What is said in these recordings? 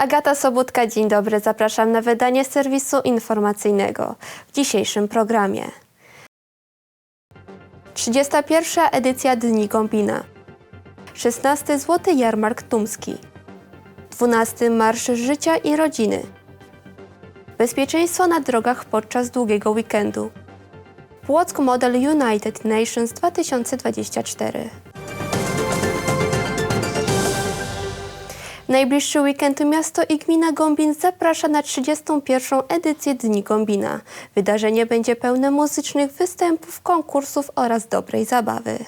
Agata Sobutka, dzień dobry. Zapraszam na wydanie serwisu informacyjnego w dzisiejszym programie. 31. edycja Dni Gąbina. 16. Złoty Jarmark Tumski. 12. Marsz Życia i Rodziny. Bezpieczeństwo na drogach podczas długiego weekendu. Płock Model United Nations 2024. najbliższy weekend miasto i gmina Gąbin zaprasza na 31. edycję Dni Gąbina. Wydarzenie będzie pełne muzycznych występów, konkursów oraz dobrej zabawy.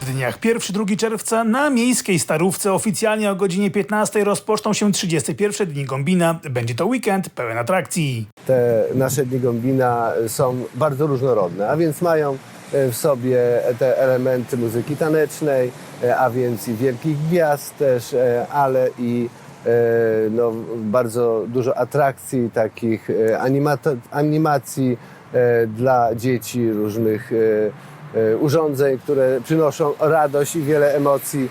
W dniach 1-2 czerwca na miejskiej starówce oficjalnie o godzinie 15 rozpoczną się 31 Dni Gąbina. Będzie to weekend pełen atrakcji. te nasze dni Gąbina są bardzo różnorodne, a więc mają w sobie te elementy muzyki tanecznej, e, a więc i wielkich gwiazd też, e, ale i e, no, bardzo dużo atrakcji, takich e, animacji e, dla dzieci, różnych e, e, urządzeń, które przynoszą radość i wiele emocji.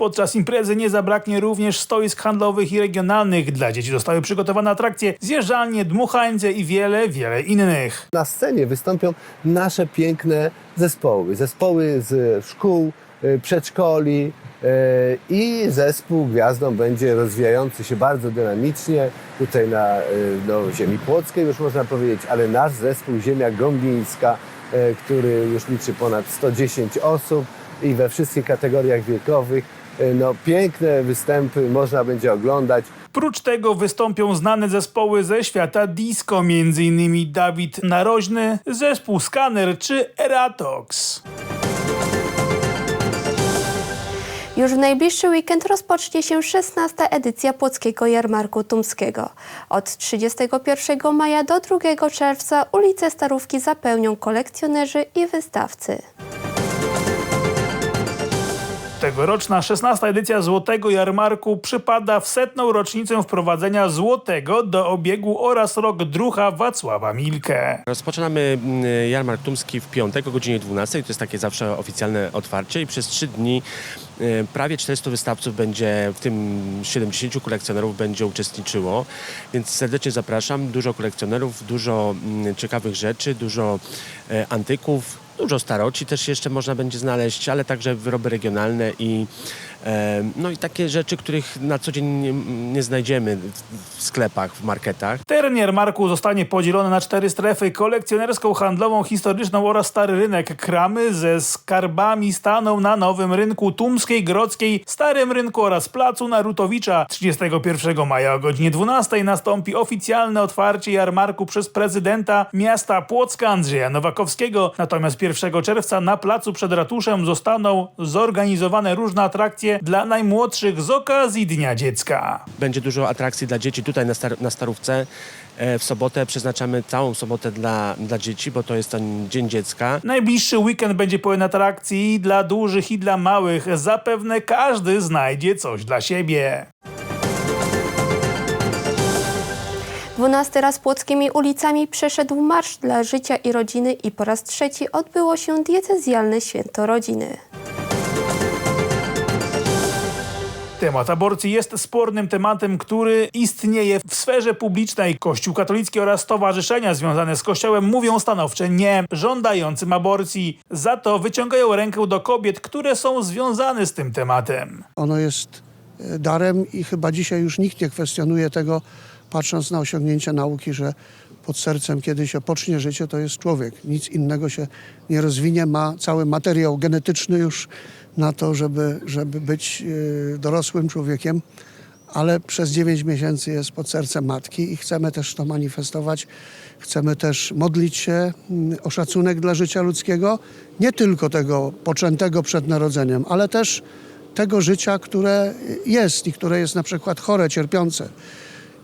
Podczas imprezy nie zabraknie również stoisk handlowych i regionalnych. Dla dzieci zostały przygotowane atrakcje, zjeżdżalnie, dmuchańce i wiele, wiele innych. Na scenie wystąpią nasze piękne zespoły. Zespoły z szkół, y, przedszkoli y, i zespół Gwiazdą będzie rozwijający się bardzo dynamicznie tutaj na y, no, ziemi płockiej już można powiedzieć, ale nasz zespół Ziemia Gąbińska, który już liczy ponad 110 osób i we wszystkich kategoriach wiekowych. Y, No, piękne występy można będzie oglądać. Prócz tego wystąpią znane zespoły ze świata disco, m.in. Dawid Naroźny, zespół Scanner czy Eratox. Już w najbliższy weekend rozpocznie się 16. edycja Płockiego Jarmarku Tumskiego. Od 31 maja do 2 czerwca ulice Starówki zapełnią kolekcjonerzy i wystawcy. Tegoroczna 16. edycja Złotego Jarmarku przypada w setną rocznicę wprowadzenia złotego do obiegu oraz rok drucha Wacława Milkę. Rozpoczynamy mm, jarmark tumski w piątek o godzinie 12. To jest takie zawsze oficjalne otwarcie i przez trzy dni y, prawie 400 wystawców będzie, w tym 70 kolekcjonerów będzie uczestniczyło, więc serdecznie zapraszam. Dużo kolekcjonerów, dużo mm, ciekawych rzeczy, dużo e, antyków, dużo staroci też jeszcze można będzie znaleźć, ale także wyroby regionalne i no i takie rzeczy, których na co dzień nie, nie znajdziemy w, sklepach, w marketach. Teren jarmarku zostanie podzielony na cztery strefy kolekcjonerską, handlową, historyczną oraz stary rynek. Kramy ze skarbami staną na nowym rynku Tumskiej, Grodzkiej, Starym Rynku oraz Placu Narutowicza. 31 maja o godzinie 12 nastąpi oficjalne otwarcie jarmarku przez prezydenta miasta Płocka Andrzeja Nowakowskiego. Natomiast 1 czerwca na placu przed ratuszem zostaną zorganizowane różne atrakcje dla najmłodszych z okazji Dnia Dziecka. Będzie dużo atrakcji dla dzieci tutaj na, star- na Starówce. E, W sobotę przeznaczamy całą sobotę dla, dla dzieci, bo to jest ten Dzień Dziecka. Najbliższy weekend będzie pełen atrakcji i dla dużych i dla małych. Zapewne każdy znajdzie coś dla siebie. 12 raz płockimi ulicami przeszedł Marsz dla Życia i Rodziny i po raz trzeci odbyło się diecezjalne święto rodziny. Temat aborcji jest spornym tematem, który istnieje w sferze publicznej. Kościół katolicki oraz stowarzyszenia związane z Kościołem mówią stanowcze nie żądającym aborcji. Za to wyciągają rękę do kobiet, które są związane z tym tematem. Ono jest e, darem i chyba dzisiaj już nikt nie kwestionuje tego, patrząc na osiągnięcia nauki, że pod sercem, kiedy się pocznie życie, to jest człowiek. Nic innego się nie rozwinie, ma cały materiał genetyczny już na to, żeby, żeby być e, dorosłym człowiekiem, ale przez 9 miesięcy jest pod sercem matki i chcemy też to manifestować. Chcemy też modlić się mm, o szacunek dla życia ludzkiego, nie tylko tego poczętego przed narodzeniem, ale też tego życia, które jest i które jest na przykład chore, cierpiące.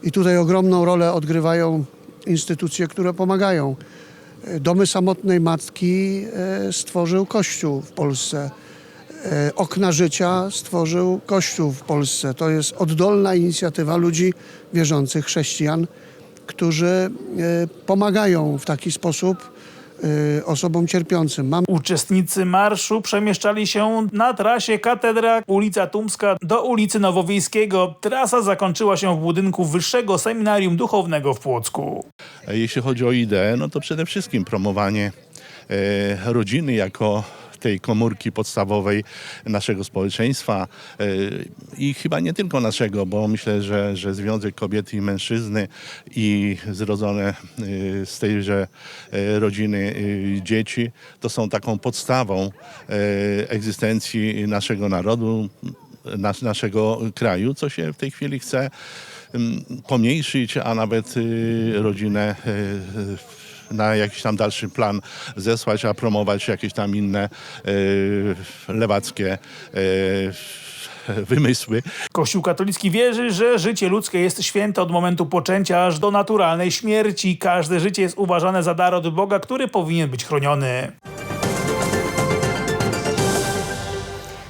I tutaj ogromną rolę odgrywają instytucje, które pomagają. Domy samotnej matki e, stworzył Kościół w Polsce. E, Okna Życia stworzył Kościół w Polsce. To jest oddolna inicjatywa ludzi wierzących, chrześcijan, którzy e, pomagają w taki sposób y, osobom cierpiącym. Mamy Uczestnicy marszu przemieszczali się na trasie Katedra ulica Tumska do ulicy Nowowiejskiego. Trasa zakończyła się w budynku Wyższego Seminarium Duchownego w Płocku. Jeśli chodzi o ideę, no to przede wszystkim promowanie e, rodziny jako tej komórki podstawowej naszego społeczeństwa e, i chyba nie tylko naszego, bo myślę, że, że związek kobiety i mężczyzny i zrodzone e, z tejże e, rodziny dzieci to są taką podstawą egzystencji naszego narodu, nas, naszego kraju, co się w tej chwili chce ym, pomniejszyć, a nawet y, rodzinę y, na jakiś tam dalszy plan zesłać, a promować jakieś tam inne y, lewackie y, wymysły. Kościół katolicki wierzy, że życie ludzkie jest święte od momentu poczęcia aż do naturalnej śmierci. Każde życie jest uważane za dar od Boga, który powinien być chroniony.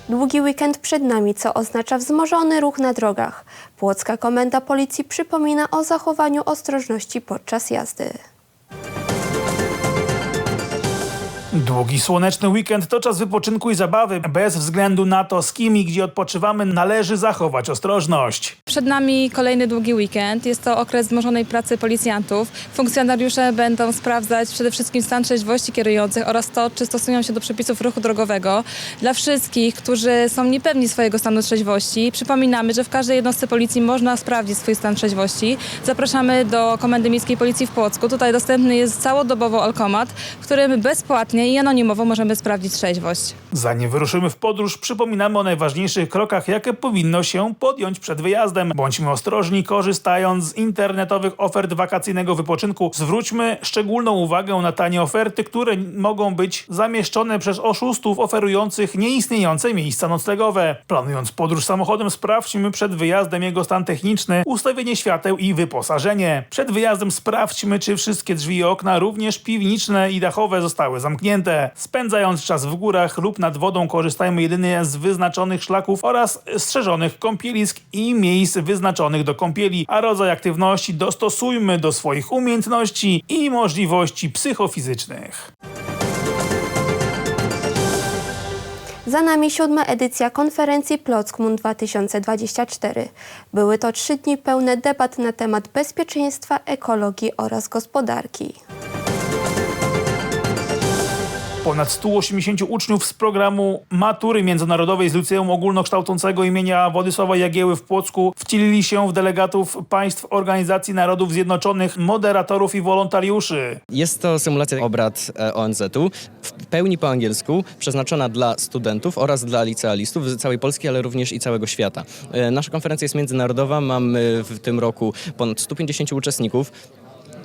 Długi weekend przed nami, co oznacza wzmożony ruch na drogach. Płocka Komenda Policji przypomina o zachowaniu ostrożności podczas jazdy. Długi słoneczny weekend to czas wypoczynku i zabawy. Bez względu na to, z kim i gdzie odpoczywamy, należy zachować ostrożność. Przed nami kolejny długi weekend. Jest to okres wzmożonej pracy policjantów. Funkcjonariusze będą sprawdzać przede wszystkim stan trzeźwości kierujących oraz to, czy stosują się do przepisów ruchu drogowego. Dla wszystkich, którzy są niepewni swojego stanu trzeźwości, przypominamy, że w każdej jednostce policji można sprawdzić swój stan trzeźwości. Zapraszamy do Komendy Miejskiej Policji w Płocku. Tutaj dostępny jest całodobowo alkomat, w którym bezpłatnie i anonimowo możemy sprawdzić trzeźwość. Zanim wyruszymy w podróż, przypominamy o najważniejszych krokach, jakie powinno się podjąć przed wyjazdem. Bądźmy ostrożni, korzystając z internetowych ofert wakacyjnego wypoczynku. Zwróćmy szczególną uwagę na tanie oferty, które mogą być zamieszczone przez oszustów oferujących nieistniejące miejsca noclegowe. Planując podróż samochodem, sprawdźmy przed wyjazdem jego stan techniczny, ustawienie świateł i wyposażenie. Przed wyjazdem sprawdźmy, czy wszystkie drzwi i okna, również piwniczne i dachowe, zostały zamknięte. Spędzając czas w górach lub nad wodą, korzystajmy jedynie z wyznaczonych szlaków oraz strzeżonych kąpielisk i miejsc wyznaczonych do kąpieli, a rodzaj aktywności dostosujmy do swoich umiejętności i możliwości psychofizycznych. Za nami siódma edycja konferencji Plockmun 2024. Były to trzy dni pełne debat na temat bezpieczeństwa, ekologii oraz gospodarki. Ponad 180 uczniów z programu Matury Międzynarodowej z Liceum Ogólnokształcącego imienia Władysława Jagieły w Płocku wcielili się w delegatów państw Organizacji Narodów Zjednoczonych, moderatorów i wolontariuszy. Jest to symulacja obrad e, ONZ-u w pełni po angielsku, przeznaczona dla studentów oraz dla licealistów z całej Polski, ale również i całego świata. E, Nasza konferencja jest międzynarodowa, mamy w tym roku ponad 150 uczestników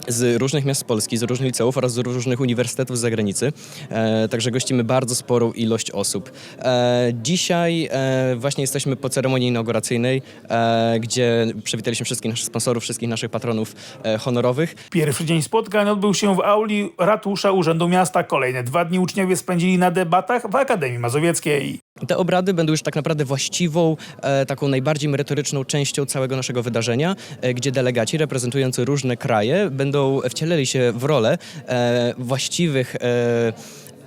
z różnych miast Polski, z różnych liceów oraz z różnych uniwersytetów z zagranicy. E, także gościmy bardzo sporą ilość osób. E, dzisiaj e, właśnie jesteśmy po ceremonii inauguracyjnej, e, gdzie przywitaliśmy wszystkich naszych sponsorów, wszystkich naszych patronów e, honorowych. Pierwszy dzień spotkań odbył się w auli ratusza Urzędu Miasta. Kolejne dwa dni uczniowie spędzili na debatach w Akademii Mazowieckiej. Te obrady będą już tak naprawdę właściwą, e, taką najbardziej merytoryczną częścią całego naszego wydarzenia, e, gdzie delegaci reprezentujący różne kraje będą wcielili się w rolę e, właściwych e,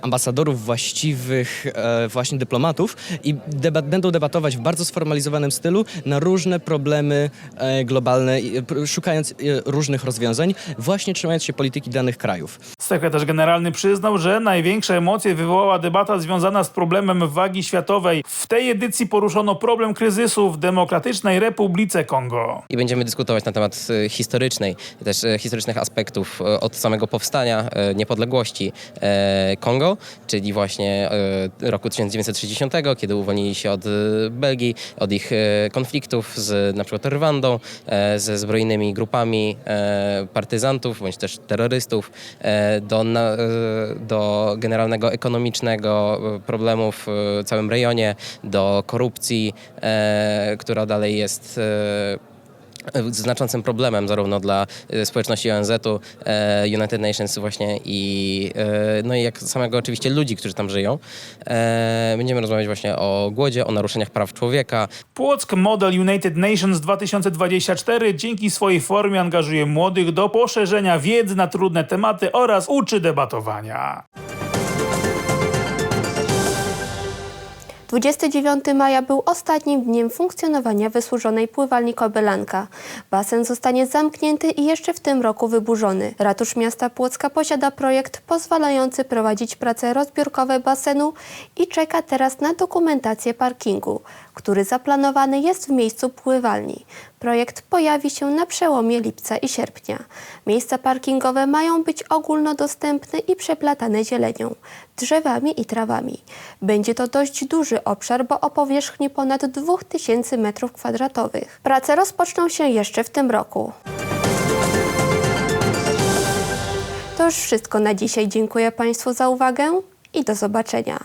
ambasadorów, właściwych e, właśnie dyplomatów i debat, będą debatować w bardzo sformalizowanym stylu na różne problemy e, globalne, e, szukając e, różnych rozwiązań, właśnie trzymając się polityki danych krajów. Sekretarz generalny przyznał, że największe emocje wywołała debata związana z problemem wagi światowej. W tej edycji poruszono problem kryzysu w Demokratycznej Republice Kongo. i będziemy dyskutować na temat historycznej, też historycznych aspektów od samego powstania niepodległości Kongo, czyli właśnie e, roku 1960, kiedy uwolnili się od e, Belgii, od ich e, konfliktów z na przykład Rwandą, ze zbrojnymi grupami partyzantów bądź też terrorystów, do, do generalnego ekonomicznego problemu w całym rejonie, do korupcji, która dalej jest znaczącym problemem zarówno dla e, społeczności ONZ-u, e, United Nations właśnie i e, no i jak samego oczywiście ludzi, którzy tam żyją. Będziemy rozmawiać właśnie o głodzie, o naruszeniach praw człowieka, Płock Model United Nations 2024 dzięki swojej formie angażuje młodych do poszerzenia wiedzy na trudne tematy oraz uczy debatowania. 29 maja był ostatnim dniem funkcjonowania wysłużonej pływalni Kobylanka. Basen zostanie zamknięty i jeszcze w tym roku wyburzony. Ratusz Miasta Płocka posiada projekt pozwalający prowadzić prace rozbiórkowe basenu i czeka teraz na dokumentację parkingu, który zaplanowany jest w miejscu pływalni. Projekt pojawi się na przełomie lipca i sierpnia. Miejsca parkingowe mają być ogólnodostępne i przeplatane zielenią, drzewami i trawami. Będzie to dość duży obszar, bo o powierzchni ponad 2000 m2. Prace rozpoczną się jeszcze w tym roku. To już wszystko na dzisiaj. Dziękuję Państwu za uwagę i do zobaczenia.